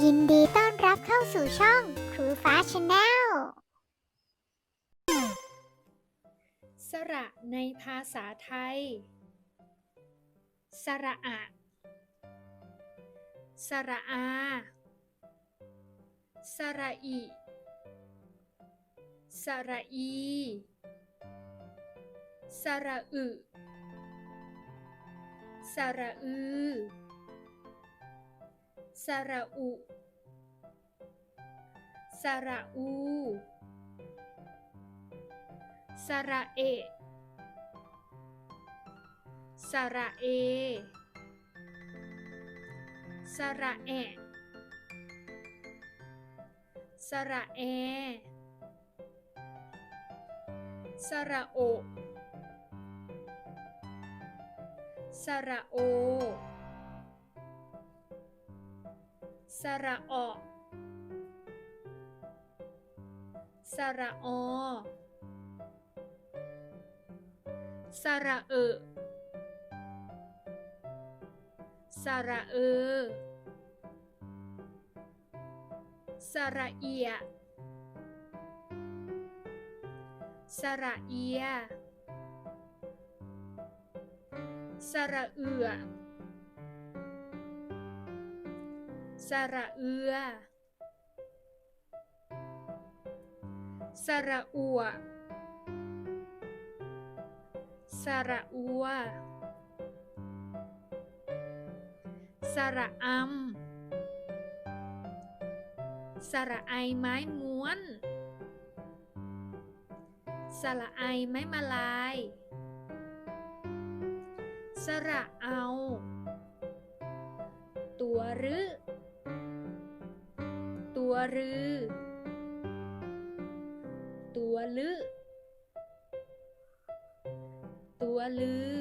ยินดีต้อนรับเข้าสู่ช่องครูฟ้าชาแนล สระในภาษาไทย สระอะ สระอา สระอิ สระอี สระอึ สระอือ สระอุ สระอู สระเอ สระเอ สระแอะสระแอ สระโอ สระโอ สระออสระออสระเออสระเออสระเอีย สระเอีย สระเอือ สระเอือ สระอัว สระอัว สระอำสระไอไม้ม้วน สระไอไม้มาลาย สระเอา ตัวรึตัว รือ ตัวลือ ตัวลือ